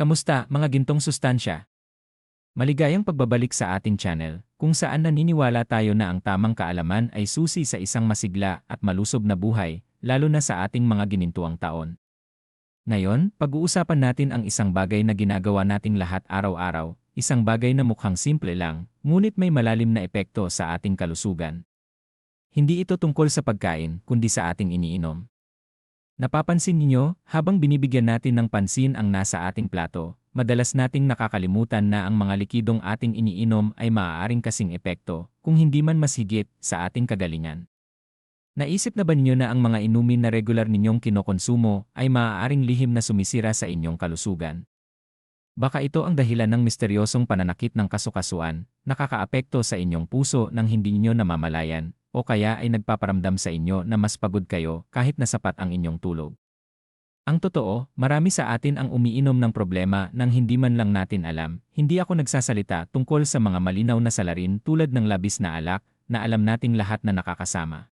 Kamusta mga gintong sustansya? Maligayang pagbabalik sa ating channel, kung saan naniniwala tayo na ang tamang kaalaman ay susi sa isang masigla at malusob na buhay, lalo na sa ating mga ginintuang taon. Ngayon, pag-uusapan natin ang isang bagay na ginagawa nating lahat araw-araw, isang bagay na mukhang simple lang, ngunit may malalim na epekto sa ating kalusugan. Hindi ito tungkol sa pagkain, kundi sa ating iniinom. Napapansin ninyo, habang binibigyan natin ng pansin ang nasa ating plato, madalas nating nakakalimutan na ang mga likidong ating iniinom ay maaaring kasing epekto, kung hindi man mas higit, sa ating kagalingan. Naisip na ba ninyo na ang mga inumin na regular ninyong kinokonsumo ay maaaring lihim na sumisira sa inyong kalusugan? Baka ito ang dahilan ng misteryosong pananakit ng kasukasuan, nakakaapekto sa inyong puso nang hindi ninyo namamalayan, o kaya ay nagpaparamdam sa inyo na mas pagod kayo kahit na sapat ang inyong tulog. Ang totoo, marami sa atin ang umiinom ng problema nang hindi man lang natin alam. Hindi ako nagsasalita tungkol sa mga malinaw na salarin tulad ng labis na alak na alam nating lahat na nakakasama.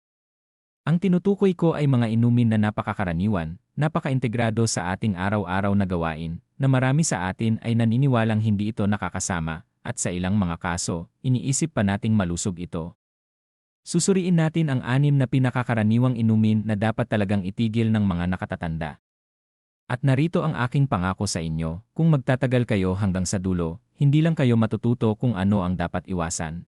Ang tinutukoy ko ay mga inumin na napakakaraniwan, napakaintegrado sa ating araw-araw na gawain, na marami sa atin ay naniniwalang hindi ito nakakasama, at sa ilang mga kaso, iniisip pa nating malusog ito. Susuriin natin ang anim na pinakakaraniwang inumin na dapat talagang itigil ng mga nakatatanda. At narito ang aking pangako sa inyo, kung magtatagal kayo hanggang sa dulo, hindi lang kayo matututo kung ano ang dapat iwasan.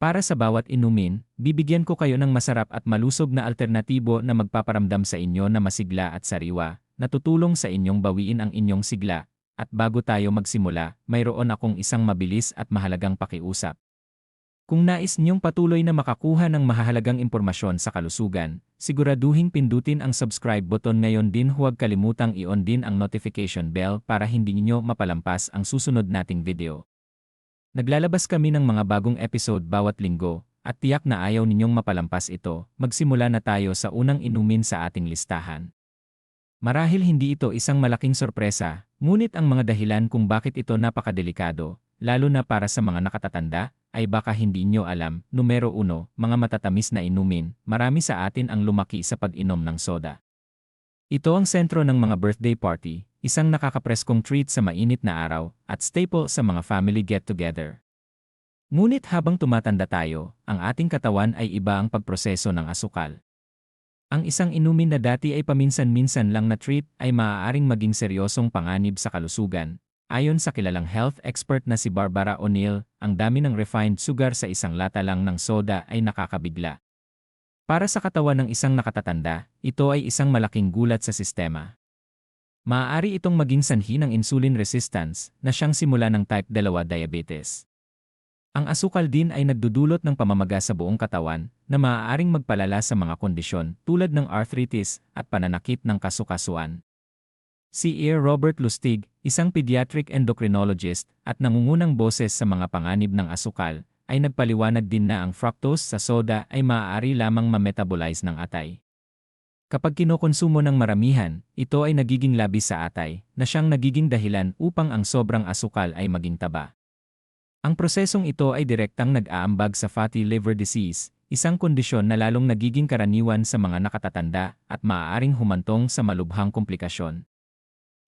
Para sa bawat inumin, bibigyan ko kayo ng masarap at malusog na alternatibo na magpaparamdam sa inyo na masigla at sariwa, na tutulong sa inyong bawiin ang inyong sigla. At bago tayo magsimula, mayroon akong isang mabilis at mahalagang pakiusap. Kung nais niyong patuloy na makakuha ng mahahalagang impormasyon sa kalusugan, siguraduhin pindutin ang subscribe button ngayon din huwag kalimutang i-on din ang notification bell para hindi niyo mapalampas ang susunod nating video. Naglalabas kami ng mga bagong episode bawat linggo, at tiyak na ayaw ninyong mapalampas ito, magsimula na tayo sa unang inumin sa ating listahan. Marahil hindi ito isang malaking sorpresa, ngunit ang mga dahilan kung bakit ito napakadelikado, lalo na para sa mga nakatatanda, ay baka hindi nyo alam, numero uno, mga matatamis na inumin, marami sa atin ang lumaki sa pag-inom ng soda. Ito ang sentro ng mga birthday party, isang nakakapreskong treat sa mainit na araw, at staple sa mga family get-together. Ngunit habang tumatanda tayo, ang ating katawan ay iba ang pagproseso ng asukal. Ang isang inumin na dati ay paminsan-minsan lang na treat ay maaaring maging seryosong panganib sa kalusugan, Ayon sa kilalang health expert na si Barbara O'Neill, ang dami ng refined sugar sa isang lata lang ng soda ay nakakabigla. Para sa katawan ng isang nakatatanda, ito ay isang malaking gulat sa sistema. Maaari itong maging sanhi ng insulin resistance na siyang simula ng type 2 diabetes. Ang asukal din ay nagdudulot ng pamamaga sa buong katawan na maaaring magpalala sa mga kondisyon tulad ng arthritis at pananakit ng kasukasuan. Si Ear Robert Lustig, isang pediatric endocrinologist at nangungunang boses sa mga panganib ng asukal, ay nagpaliwanag din na ang fructose sa soda ay maaari lamang ma-metabolize ng atay. Kapag kinokonsumo ng maramihan, ito ay nagiging labis sa atay, na siyang nagiging dahilan upang ang sobrang asukal ay maging taba. Ang prosesong ito ay direktang nag-aambag sa fatty liver disease, isang kondisyon na lalong nagiging karaniwan sa mga nakatatanda at maaaring humantong sa malubhang komplikasyon.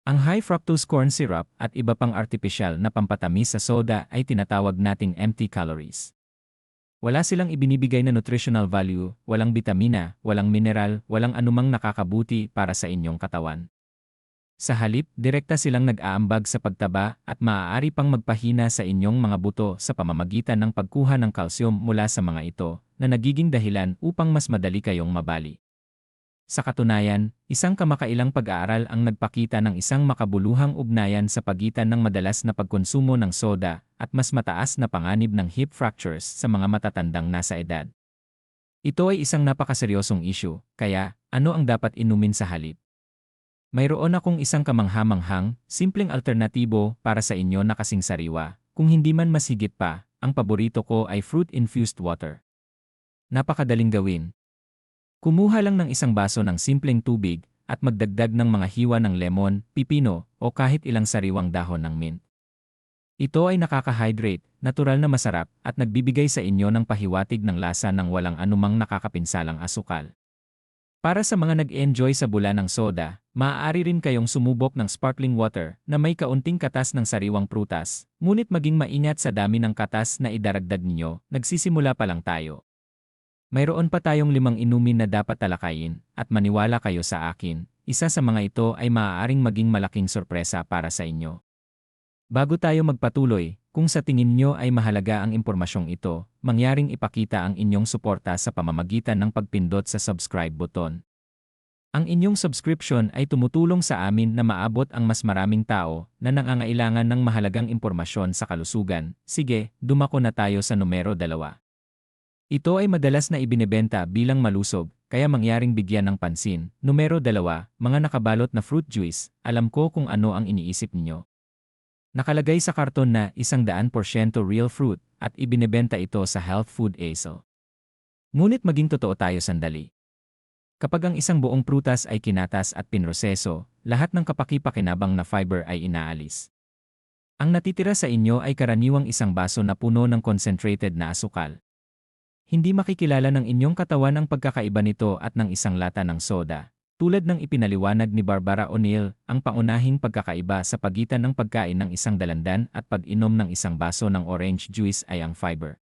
Ang high fructose corn syrup at iba pang artificial na pampatamis sa soda ay tinatawag nating empty calories. Wala silang ibinibigay na nutritional value, walang bitamina, walang mineral, walang anumang nakakabuti para sa inyong katawan. Sa halip, direkta silang nag-aambag sa pagtaba at maaari pang magpahina sa inyong mga buto sa pamamagitan ng pagkuha ng kalsyum mula sa mga ito na nagiging dahilan upang mas madali kayong mabali. Sa katunayan, isang kamakailang pag-aaral ang nagpakita ng isang makabuluhang ugnayan sa pagitan ng madalas na pagkonsumo ng soda at mas mataas na panganib ng hip fractures sa mga matatandang nasa edad. Ito ay isang napakaseryosong issue, kaya ano ang dapat inumin sa halip? Mayroon akong isang kamanghamanghang, simpleng alternatibo para sa inyo na kasing sariwa. Kung hindi man mas higit pa, ang paborito ko ay fruit-infused water. Napakadaling gawin, Kumuha lang ng isang baso ng simpleng tubig at magdagdag ng mga hiwa ng lemon, pipino o kahit ilang sariwang dahon ng mint. Ito ay nakaka-hydrate, natural na masarap at nagbibigay sa inyo ng pahiwatig ng lasa ng walang anumang nakakapinsalang asukal. Para sa mga nag-enjoy sa bula ng soda, maaari rin kayong sumubok ng sparkling water na may kaunting katas ng sariwang prutas, ngunit maging maingat sa dami ng katas na idaragdag ninyo, nagsisimula pa lang tayo. Mayroon pa tayong limang inumin na dapat talakayin, at maniwala kayo sa akin, isa sa mga ito ay maaaring maging malaking sorpresa para sa inyo. Bago tayo magpatuloy, kung sa tingin nyo ay mahalaga ang impormasyong ito, mangyaring ipakita ang inyong suporta sa pamamagitan ng pagpindot sa subscribe button. Ang inyong subscription ay tumutulong sa amin na maabot ang mas maraming tao na nangangailangan ng mahalagang impormasyon sa kalusugan. Sige, dumako na tayo sa numero dalawa. Ito ay madalas na ibinebenta bilang malusog, kaya mangyaring bigyan ng pansin. Numero dalawa, mga nakabalot na fruit juice, alam ko kung ano ang iniisip ninyo. Nakalagay sa karton na isang daan porsyento real fruit at ibinebenta ito sa health food ASO. Ngunit maging totoo tayo sandali. Kapag ang isang buong prutas ay kinatas at pinroseso, lahat ng kapakipakinabang na fiber ay inaalis. Ang natitira sa inyo ay karaniwang isang baso na puno ng concentrated na asukal. Hindi makikilala ng inyong katawan ang pagkakaiba nito at ng isang lata ng soda, tulad ng ipinaliwanag ni Barbara O'Neill, ang pangunahing pagkakaiba sa pagitan ng pagkain ng isang dalandan at pag-inom ng isang baso ng orange juice ay ang fiber.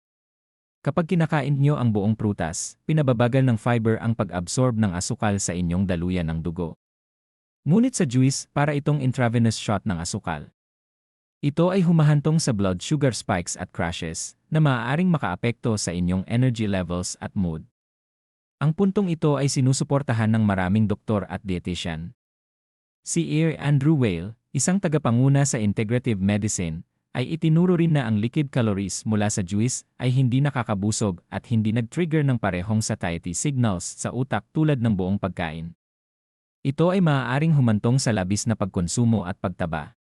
Kapag kinakain niyo ang buong prutas, pinababagal ng fiber ang pag-absorb ng asukal sa inyong daluyan ng dugo. Ngunit sa juice, para itong intravenous shot ng asukal. Ito ay humahantong sa blood sugar spikes at crashes, na maaaring makaapekto sa inyong energy levels at mood. Ang puntong ito ay sinusuportahan ng maraming doktor at dietitian. Si Ear Andrew Whale, isang tagapanguna sa integrative medicine, ay itinuro rin na ang liquid calories mula sa juice ay hindi nakakabusog at hindi nag-trigger ng parehong satiety signals sa utak tulad ng buong pagkain. Ito ay maaaring humantong sa labis na pagkonsumo at pagtaba.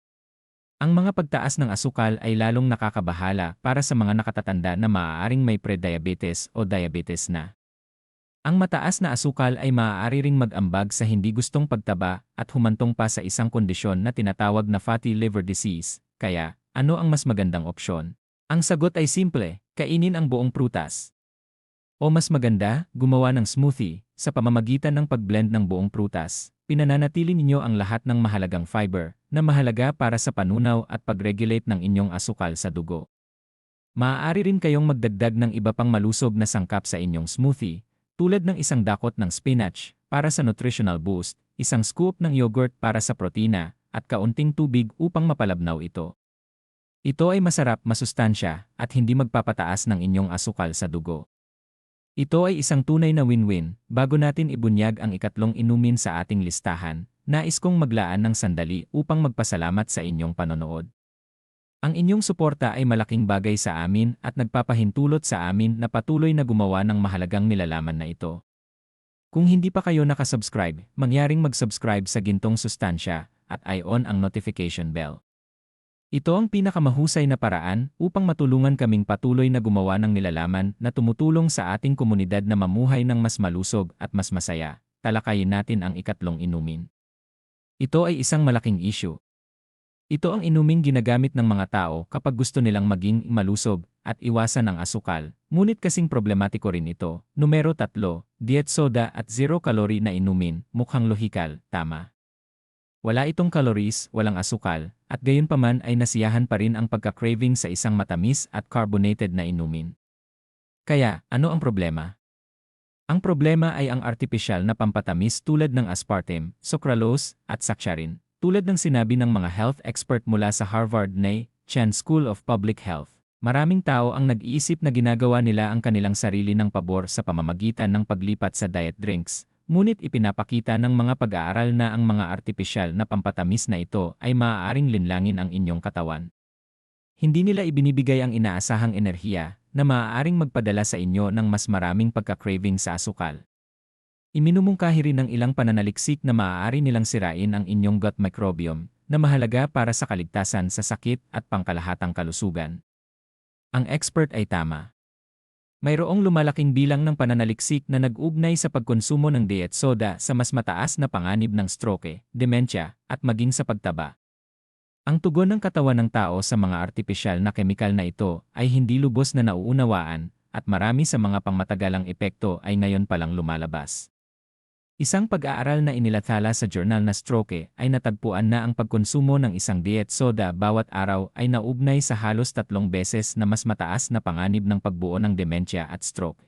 Ang mga pagtaas ng asukal ay lalong nakakabahala para sa mga nakatatanda na maaaring may pre-diabetes o diabetes na. Ang mataas na asukal ay maaari ring mag-ambag sa hindi gustong pagtaba at humantong pa sa isang kondisyon na tinatawag na fatty liver disease. Kaya, ano ang mas magandang opsyon? Ang sagot ay simple, kainin ang buong prutas. O mas maganda, gumawa ng smoothie, sa pamamagitan ng pagblend ng buong prutas, pinananatili ninyo ang lahat ng mahalagang fiber na mahalaga para sa panunaw at pag-regulate ng inyong asukal sa dugo. Maaari rin kayong magdagdag ng iba pang malusog na sangkap sa inyong smoothie, tulad ng isang dakot ng spinach para sa nutritional boost, isang scoop ng yogurt para sa protina, at kaunting tubig upang mapalabnaw ito. Ito ay masarap, masustansya, at hindi magpapataas ng inyong asukal sa dugo. Ito ay isang tunay na win-win, bago natin ibunyag ang ikatlong inumin sa ating listahan, nais kong maglaan ng sandali upang magpasalamat sa inyong panonood. Ang inyong suporta ay malaking bagay sa amin at nagpapahintulot sa amin na patuloy na gumawa ng mahalagang nilalaman na ito. Kung hindi pa kayo nakasubscribe, mangyaring mag-subscribe sa Gintong Sustansya at i-on ang notification bell. Ito ang pinakamahusay na paraan upang matulungan kaming patuloy na gumawa ng nilalaman na tumutulong sa ating komunidad na mamuhay ng mas malusog at mas masaya. Talakayin natin ang ikatlong inumin. Ito ay isang malaking issue ito ang inuming ginagamit ng mga tao kapag gusto nilang maging malusog at iwasan ang asukal. Ngunit kasing problematiko rin ito. Numero 3, diet soda at zero calorie na inumin, mukhang lohikal, tama. Wala itong calories, walang asukal, at gayon paman ay nasiyahan pa rin ang pagka-craving sa isang matamis at carbonated na inumin. Kaya, ano ang problema? Ang problema ay ang artificial na pampatamis tulad ng aspartame, sucralose, at saccharin. Tulad ng sinabi ng mga health expert mula sa Harvard NA, Chan School of Public Health, maraming tao ang nag-iisip na ginagawa nila ang kanilang sarili ng pabor sa pamamagitan ng paglipat sa diet drinks, ngunit ipinapakita ng mga pag-aaral na ang mga artipisyal na pampatamis na ito ay maaaring linlangin ang inyong katawan. Hindi nila ibinibigay ang inaasahang enerhiya na maaaring magpadala sa inyo ng mas maraming pagka-craving sa asukal. Iminumungkahi rin ng ilang pananaliksik na maaari nilang sirain ang inyong gut microbiome na mahalaga para sa kaligtasan sa sakit at pangkalahatang kalusugan. Ang expert ay tama. Mayroong lumalaking bilang ng pananaliksik na nag-ugnay sa pagkonsumo ng diet soda sa mas mataas na panganib ng stroke, dementia, at maging sa pagtaba. Ang tugon ng katawan ng tao sa mga artipisyal na kemikal na ito ay hindi lubos na nauunawaan at marami sa mga pangmatagalang epekto ay ngayon palang lumalabas. Isang pag-aaral na inilathala sa journal na Stroke ay natagpuan na ang pagkonsumo ng isang diet soda bawat araw ay naugnay sa halos tatlong beses na mas mataas na panganib ng pagbuo ng demensya at stroke.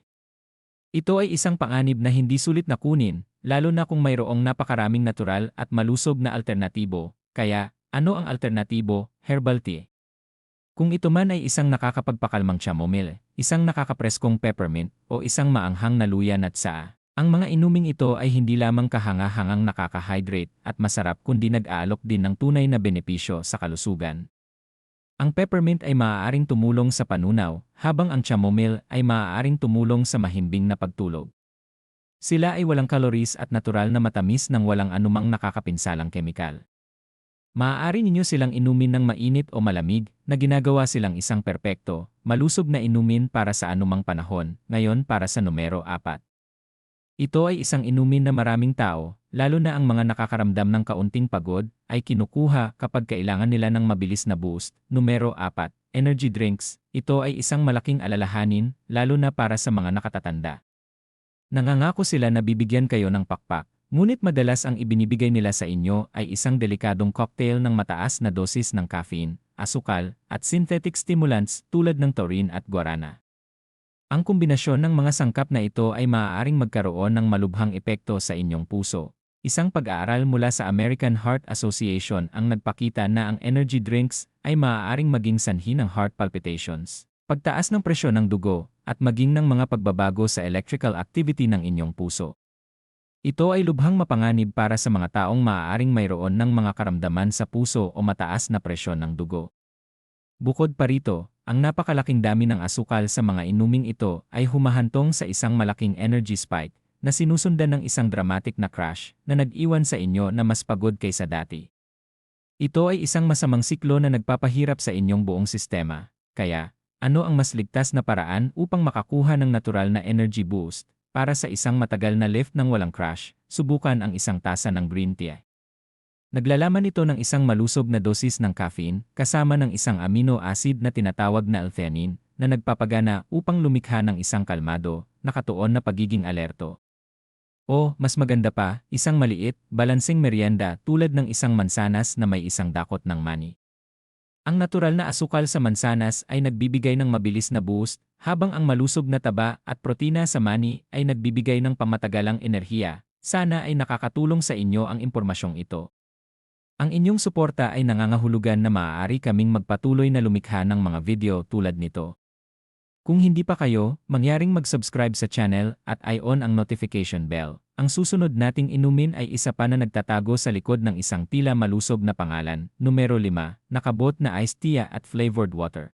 Ito ay isang panganib na hindi sulit na kunin, lalo na kung mayroong napakaraming natural at malusog na alternatibo, kaya ano ang alternatibo, herbal tea? Kung ito man ay isang nakakapagpakalmang chamomile, isang nakakapreskong peppermint, o isang maanghang na luya at saa, ang mga inuming ito ay hindi lamang kahanga-hangang nakaka-hydrate at masarap kundi nag-aalok din ng tunay na benepisyo sa kalusugan. Ang peppermint ay maaaring tumulong sa panunaw, habang ang chamomile ay maaaring tumulong sa mahimbing na pagtulog. Sila ay walang calories at natural na matamis ng walang anumang nakakapinsalang kemikal. Maaari ninyo silang inumin ng mainit o malamig na ginagawa silang isang perpekto, malusog na inumin para sa anumang panahon, ngayon para sa numero 4. Ito ay isang inumin na maraming tao, lalo na ang mga nakakaramdam ng kaunting pagod, ay kinukuha kapag kailangan nila ng mabilis na boost. Numero 4, energy drinks. Ito ay isang malaking alalahanin, lalo na para sa mga nakatatanda. Nangangako sila na bibigyan kayo ng pakpak, ngunit madalas ang ibinibigay nila sa inyo ay isang delikadong cocktail ng mataas na dosis ng caffeine, asukal, at synthetic stimulants tulad ng taurine at guarana. Ang kombinasyon ng mga sangkap na ito ay maaaring magkaroon ng malubhang epekto sa inyong puso. Isang pag-aaral mula sa American Heart Association ang nagpakita na ang energy drinks ay maaaring maging sanhi ng heart palpitations, pagtaas ng presyon ng dugo, at maging ng mga pagbabago sa electrical activity ng inyong puso. Ito ay lubhang mapanganib para sa mga taong maaaring mayroon ng mga karamdaman sa puso o mataas na presyon ng dugo. Bukod pa rito, ang napakalaking dami ng asukal sa mga inuming ito ay humahantong sa isang malaking energy spike na sinusundan ng isang dramatic na crash na nag-iwan sa inyo na mas pagod kaysa dati. Ito ay isang masamang siklo na nagpapahirap sa inyong buong sistema, kaya ano ang mas ligtas na paraan upang makakuha ng natural na energy boost para sa isang matagal na lift ng walang crash, subukan ang isang tasa ng green tea. Naglalaman ito ng isang malusog na dosis ng caffeine kasama ng isang amino acid na tinatawag na L-theanine na nagpapagana upang lumikha ng isang kalmado, nakatuon na pagiging alerto. O, mas maganda pa, isang maliit, balansing merienda tulad ng isang mansanas na may isang dakot ng mani. Ang natural na asukal sa mansanas ay nagbibigay ng mabilis na boost, habang ang malusog na taba at protina sa mani ay nagbibigay ng pamatagalang enerhiya. Sana ay nakakatulong sa inyo ang impormasyong ito. Ang inyong suporta ay nangangahulugan na maaari kaming magpatuloy na lumikha ng mga video tulad nito. Kung hindi pa kayo, mangyaring mag-subscribe sa channel at i-on ang notification bell. Ang susunod nating inumin ay isa pa na nagtatago sa likod ng isang tila malusog na pangalan, numero 5, nakabot na iced tea at flavored water.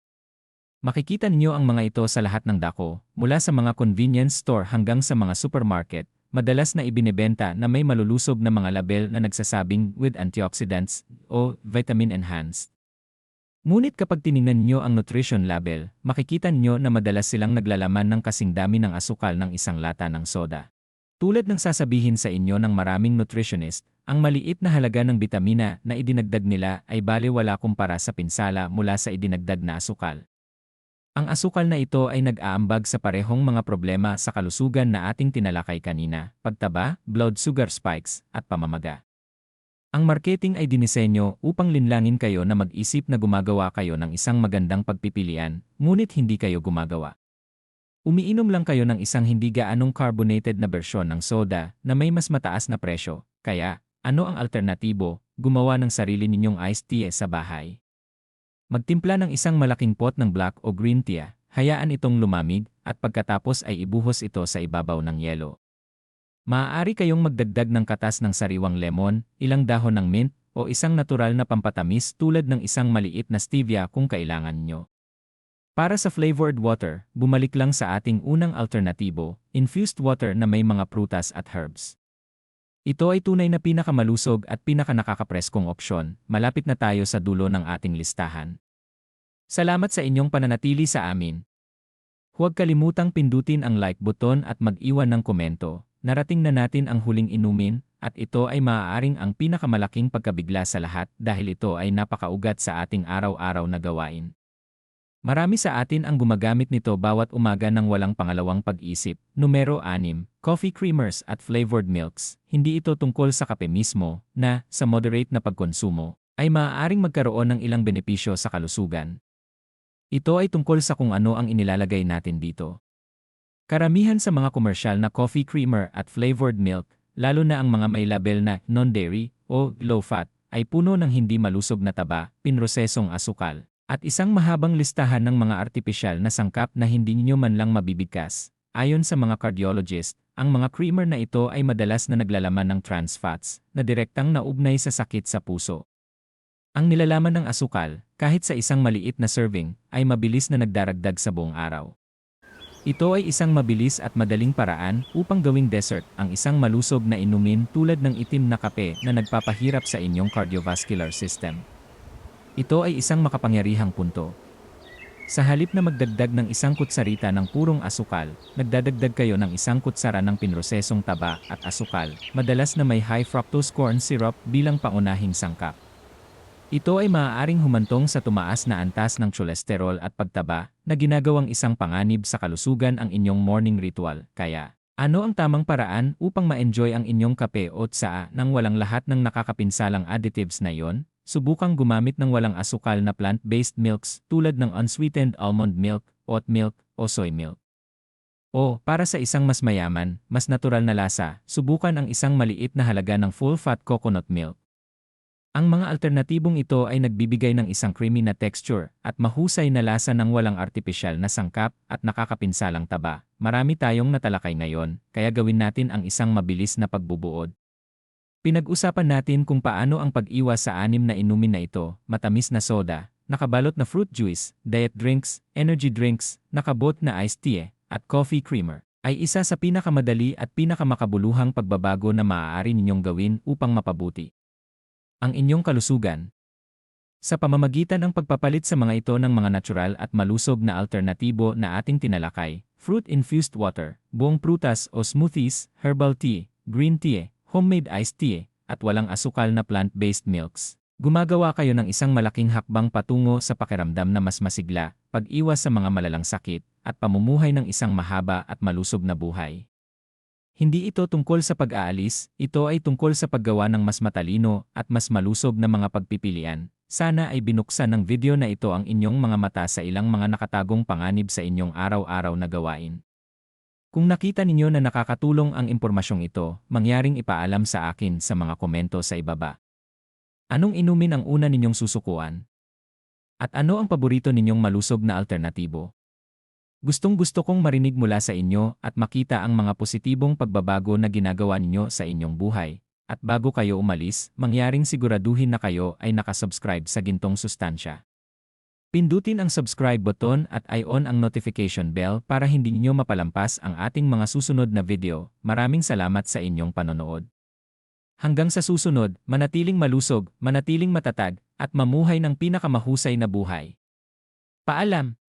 Makikita niyo ang mga ito sa lahat ng dako, mula sa mga convenience store hanggang sa mga supermarket, madalas na ibinebenta na may malulusob na mga label na nagsasabing with antioxidants o vitamin enhanced. Ngunit kapag tiningnan nyo ang nutrition label, makikita nyo na madalas silang naglalaman ng kasing dami ng asukal ng isang lata ng soda. Tulad ng sasabihin sa inyo ng maraming nutritionist, ang maliit na halaga ng bitamina na idinagdag nila ay baliwala kumpara sa pinsala mula sa idinagdag na asukal. Ang asukal na ito ay nag-aambag sa parehong mga problema sa kalusugan na ating tinalakay kanina, pagtaba, blood sugar spikes, at pamamaga. Ang marketing ay dinisenyo upang linlangin kayo na mag-isip na gumagawa kayo ng isang magandang pagpipilian, ngunit hindi kayo gumagawa. Umiinom lang kayo ng isang hindi gaanong carbonated na bersyon ng soda na may mas mataas na presyo, kaya, ano ang alternatibo, gumawa ng sarili ninyong iced tea sa bahay. Magtimpla ng isang malaking pot ng black o green tea, hayaan itong lumamig, at pagkatapos ay ibuhos ito sa ibabaw ng yelo. Maaari kayong magdagdag ng katas ng sariwang lemon, ilang dahon ng mint, o isang natural na pampatamis tulad ng isang maliit na stevia kung kailangan nyo. Para sa flavored water, bumalik lang sa ating unang alternatibo, infused water na may mga prutas at herbs. Ito ay tunay na pinakamalusog at pinakanakakapreskong opsyon, malapit na tayo sa dulo ng ating listahan. Salamat sa inyong pananatili sa amin. Huwag kalimutang pindutin ang like button at mag-iwan ng komento. Narating na natin ang huling inumin, at ito ay maaaring ang pinakamalaking pagkabigla sa lahat dahil ito ay napakaugat sa ating araw-araw na gawain. Marami sa atin ang gumagamit nito bawat umaga ng walang pangalawang pag-isip. Numero 6, coffee creamers at flavored milks. Hindi ito tungkol sa kape mismo na, sa moderate na pagkonsumo, ay maaaring magkaroon ng ilang benepisyo sa kalusugan. Ito ay tungkol sa kung ano ang inilalagay natin dito. Karamihan sa mga komersyal na coffee creamer at flavored milk, lalo na ang mga may label na non-dairy o low-fat, ay puno ng hindi malusog na taba, pinrosesong asukal, at isang mahabang listahan ng mga artipisyal na sangkap na hindi ninyo man lang mabibigkas. Ayon sa mga cardiologist, ang mga creamer na ito ay madalas na naglalaman ng trans fats na direktang naugnay sa sakit sa puso. Ang nilalaman ng asukal, kahit sa isang maliit na serving, ay mabilis na nagdaragdag sa buong araw. Ito ay isang mabilis at madaling paraan upang gawing dessert ang isang malusog na inumin tulad ng itim na kape na nagpapahirap sa inyong cardiovascular system. Ito ay isang makapangyarihang punto. Sa halip na magdagdag ng isang kutsarita ng purong asukal, nagdadagdag kayo ng isang kutsara ng pinrosesong taba at asukal, madalas na may high fructose corn syrup bilang paunahing sangkap. Ito ay maaaring humantong sa tumaas na antas ng cholesterol at pagtaba na ginagawang isang panganib sa kalusugan ang inyong morning ritual. Kaya, ano ang tamang paraan upang ma-enjoy ang inyong kape o tsaa nang walang lahat ng nakakapinsalang additives na iyon? Subukang gumamit ng walang asukal na plant-based milks tulad ng unsweetened almond milk, oat milk, o soy milk. O, para sa isang mas mayaman, mas natural na lasa, subukan ang isang maliit na halaga ng full-fat coconut milk. Ang mga alternatibong ito ay nagbibigay ng isang creamy na texture at mahusay na lasa ng walang artipisyal na sangkap at nakakapinsalang taba. Marami tayong natalakay ngayon, kaya gawin natin ang isang mabilis na pagbubuod. Pinag-usapan natin kung paano ang pag-iwas sa anim na inumin na ito, matamis na soda, nakabalot na fruit juice, diet drinks, energy drinks, nakabot na iced tea, at coffee creamer, ay isa sa pinakamadali at pinakamakabuluhang pagbabago na maaari ninyong gawin upang mapabuti ang inyong kalusugan. Sa pamamagitan ng pagpapalit sa mga ito ng mga natural at malusog na alternatibo na ating tinalakay, fruit-infused water, buong prutas o smoothies, herbal tea, green tea, homemade iced tea, at walang asukal na plant-based milks. Gumagawa kayo ng isang malaking hakbang patungo sa pakiramdam na mas masigla, pag-iwas sa mga malalang sakit, at pamumuhay ng isang mahaba at malusog na buhay. Hindi ito tungkol sa pag-aalis, ito ay tungkol sa paggawa ng mas matalino at mas malusog na mga pagpipilian. Sana ay binuksan ng video na ito ang inyong mga mata sa ilang mga nakatagong panganib sa inyong araw-araw na gawain. Kung nakita ninyo na nakakatulong ang impormasyong ito, mangyaring ipaalam sa akin sa mga komento sa ibaba. Anong inumin ang una ninyong susukuan? At ano ang paborito ninyong malusog na alternatibo? Gustong gusto kong marinig mula sa inyo at makita ang mga positibong pagbabago na ginagawa ninyo sa inyong buhay. At bago kayo umalis, mangyaring siguraduhin na kayo ay nakasubscribe sa Gintong Sustansya. Pindutin ang subscribe button at i-on ang notification bell para hindi niyo mapalampas ang ating mga susunod na video. Maraming salamat sa inyong panonood. Hanggang sa susunod, manatiling malusog, manatiling matatag, at mamuhay ng pinakamahusay na buhay. Paalam!